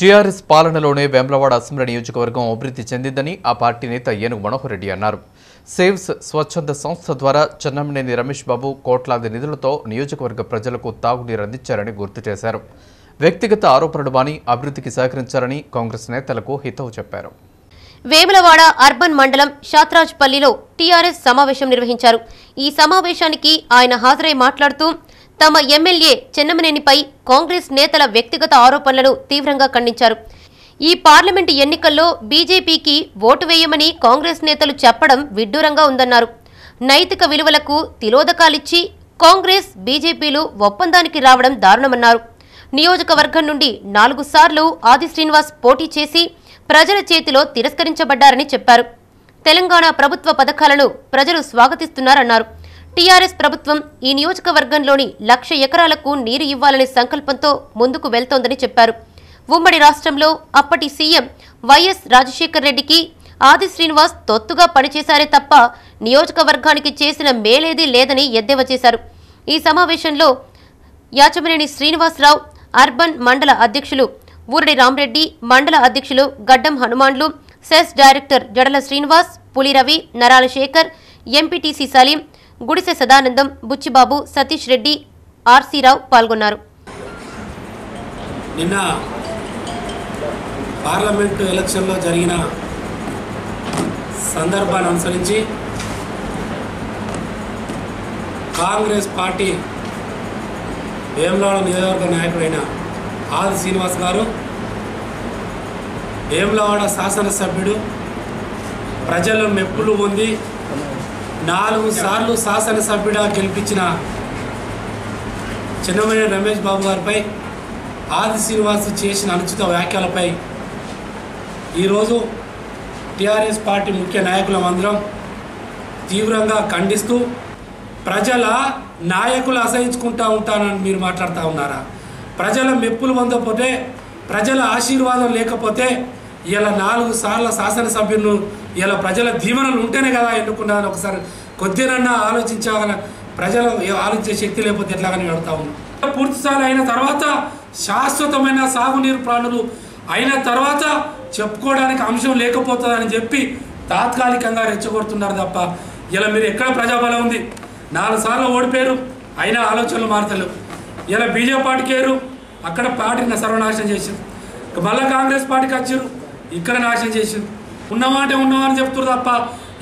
TRS పాలనలోనే Vemulawada assembly నియోజకవర్గం అభివృద్ధి చెందిందని ఆ పార్టీ నేత ఏనుగు మనోహర్ రెడ్డి అన్నారు. సేవ్స్ స్వచ్ఛంద సంస్థ ద్వారా చెన్నమనేని రమేష్ బాబు కోట్లాది నిధులతో నియోజకవర్గ ప్రజలకు తాగునీరు అందించారని గుర్తు చేశారు. వ్యక్తిగత ఆరోపణలు మాని అభివృద్ధికి సహకరించారని కాంగ్రెస్ నేతలకు హితవు చెప్పారు. వేములవాడ అర్బన్ మండలం షాత్రాజ్పల్లిలో టీఆర్ఎస్ సమావేశం నిర్వహించారు. ఈ సమావేశానికి ఆయన హాజరై మాట్లాడుతూ తమ ఎమ్మెల్యే చెన్నమనేనిపై కాంగ్రెస్ నేతల వ్యక్తిగత ఆరోపణలను తీవ్రంగా ఖండించారు. ఈ పార్లమెంటు ఎన్నికల్లో బీజేపీకి ఓటు వేయమని కాంగ్రెస్ నేతలు చెప్పడం విడ్డూరంగా ఉందన్నారు. నైతిక విలువలకు తిలోదకాలిచ్చి కాంగ్రెస్ బీజేపీలు ఒప్పందానికి రావడం దారుణమన్నారు. నియోజకవర్గం నుండి నాలుగు సార్లు ఆది శ్రీనివాస్ పోటీ చేసి ప్రజల చేతిలో తిరస్కరించబడ్డారని చెప్పారు. తెలంగాణ ప్రభుత్వ పథకాలను ప్రజలు స్వాగతిస్తున్నారన్నారు. టీఆర్ఎస్ ప్రభుత్వం ఈ నియోజకవర్గంలోని లక్ష ఎకరాలకు నీరు ఇవ్వాలనే సంకల్పంతో ముందుకు వెళ్తోందని చెప్పారు. ఉమ్మడి రాష్ట్రంలో అప్పటి సీఎం వైఎస్ రాజశేఖర్ రెడ్డికి ఆది శ్రీనివాస్ తొత్తుగా పనిచేశారే తప్ప నియోజకవర్గానికి చేసిన మేలేదీ లేదని ఎద్దేవా చేశారు. ఈ సమావేశంలో యాచమనేని శ్రీనివాసరావు అర్బన్ మండల అధ్యక్షులు ఊరడి రామరెడ్డి మండల అధ్యక్షులు గడ్డం హనుమాన్లు సెస్ డైరెక్టర్ జడల శ్రీనివాస్ పులి రవి నరాల శేఖర్ ఎంపీటీసీ సలీం గుడిసె సదానందం బుచ్చిబాబు సతీష్ రెడ్డి ఆర్సీరావు పాల్గొన్నారు. నిన్న పార్లమెంటు ఎలక్షన్లో జరిగిన సందర్భాన్ని అనుసరించి కాంగ్రెస్ పార్టీ వేములవాడ నియోజకవర్గ నాయకుడైన ఆది శ్రీనివాస్ గారు వేములవాడ శాసనసభ్యుడు ప్రజల మెప్పులు పొంది నాలుగు సార్లు శాసనసభ్యుడా గెలిపించిన చిన్నమైన రమేష్ బాబు గారిపై ఆది శ్రీనివాస్ చేసిన అనుచిత వ్యాఖ్యలపై ఈరోజు టీఆర్ఎస్ పార్టీ ముఖ్య నాయకులం అందరం తీవ్రంగా ఖండిస్తూ ప్రజల నాయకులు అసహించుకుంటా ఉంటానని మీరు మాట్లాడుతూ ఉన్నారా? ప్రజల మెప్పులు పొందకపోతే ప్రజల ఆశీర్వాదం లేకపోతే ఇలా నాలుగు సార్ల శాసనసభ్యులను ఇలా ప్రజల దీవెనలు ఉంటేనే కదా ఎన్నుకున్నాను ఒకసారి కొద్దినన్నా ఆలోచించగల ప్రజలు ఆలోచించే శక్తి లేకపోతే ఎట్లాగని అడుగుతా ఉన్నాం పూర్తి అయిన తర్వాత శాశ్వతమైన సాగునీరు ప్రాణులు అయిన తర్వాత చెప్పుకోవడానికి అంశం లేకపోతుందని చెప్పి తాత్కాలికంగా రెచ్చగొడుతున్నారు తప్ప ఇలా మీరు ఎక్కడ ప్రజాబలం ఉంది? నాలుగు సార్లు ఓడిపోయారు అయినా ఆలోచనలు మారతలేవు. ఇలా బీజేపీ పార్టీకేరు అక్కడ పార్టీని సర్వనాశనం చేసింది. మళ్ళీ కాంగ్రెస్ పార్టీకి వచ్చారు ఇక్కడ నాశనం చేసింది. ఉన్నమాటే ఉన్నవాని చెప్తారు తప్ప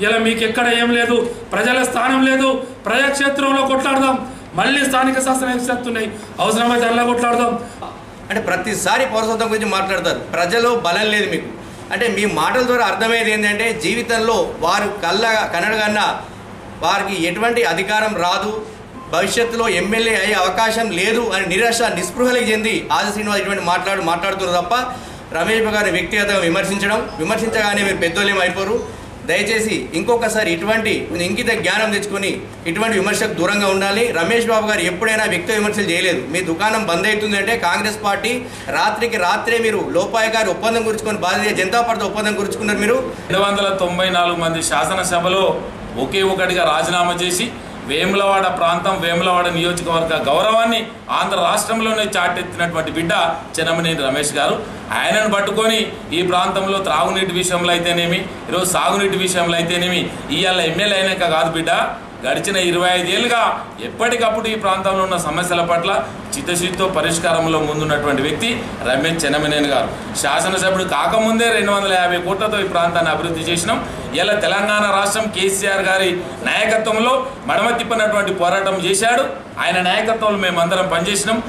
ఇలా మీకు ఎక్కడ ఏం లేదు? ప్రజల స్థానం లేదు. ప్రజాక్షేత్రంలో కొట్లాడదాం. మళ్ళీ స్థానిక శాస్త్రం చేస్తున్నాయి అవసరమైతే అలా కొట్లాడదాం. అంటే ప్రతిసారి పౌరసత్వం గురించి మాట్లాడతారు. ప్రజలు బలం లేదు మీకు. అంటే మీ మాటల ద్వారా అర్థమయ్యేది ఏంటంటే జీవితంలో వారు కళ్ళ కన్నడగన్నా వారికి ఎటువంటి అధికారం రాదు. భవిష్యత్తులో ఎమ్మెల్యే అయ్యే అవకాశం లేదు అని నిరాశ నిస్పృహలకు చెంది ఆది శ్రీనివాస్ ఇటువంటి మాట్లాడు మాట్లాడుతున్నారు తప్ప రమేష్ గారిని వ్యక్తిగతంగా విమర్శించడం విమర్శించగానే మీరు పెద్దోళ్ళేం అయిపోరు. దయచేసి ఇంకొకసారి ఇటువంటి ఇంకిత జ్ఞానం తెచ్చుకొని ఇటువంటి విమర్శకు దూరంగా ఉండాలి. రమేష్ బాబు గారు ఎప్పుడైనా వ్యక్తి విమర్శలు చేయలేదు. మీ దుకాణం బంద్ అవుతుంది అంటే కాంగ్రెస్ పార్టీ రాత్రికి రాత్రే మీరు లోపాయ గారి ఒప్పందం గురించుకొని భారతీయ జనతా పార్టీ ఒప్పందం గురించుకున్నారు మీరు. రెండు వందల తొంభై నాలుగు మంది శాసనసభలో ఒకే ఒకటిగా రాజీనామా చేసి వేములవాడ ప్రాంతం వేములవాడ నియోజకవర్గ గౌరవాన్ని ఆంధ్ర రాష్ట్రంలోనే చాటెత్తినటువంటి బిడ్డ చెన్నమనేని రమేష్ గారు. ఆయనను పట్టుకొని ఈ ప్రాంతంలో త్రాగునీటి విషయంలో అయితేనేమి ఈరోజు సాగునీటి విషయంలో అయితేనేమి ఇవాళ ఎమ్మెల్యే అయినాక కాదు బిడ్డ. గడిచిన ఇరవై ఐదేళ్ళుగా ఎప్పటికప్పుడు ఈ ప్రాంతంలో ఉన్న సమస్యల పట్ల చిత్తశుద్ధితో పరిష్కారంలో ముందున్నటువంటి వ్యక్తి రమేష్ చెన్నమనేని గారు. శాసనసభ్యుడు కాకముందే రెండు వందల యాభై కోట్లతో ఈ ప్రాంతాన్ని అభివృద్ధి చేసినాం. ఇలా తెలంగాణ రాష్ట్రం కేసీఆర్ గారి నాయకత్వంలో మడమ తిప్పినటువంటి పోరాటం చేశాడు. ఆయన నాయకత్వంలో మేమందరం పనిచేసినాం.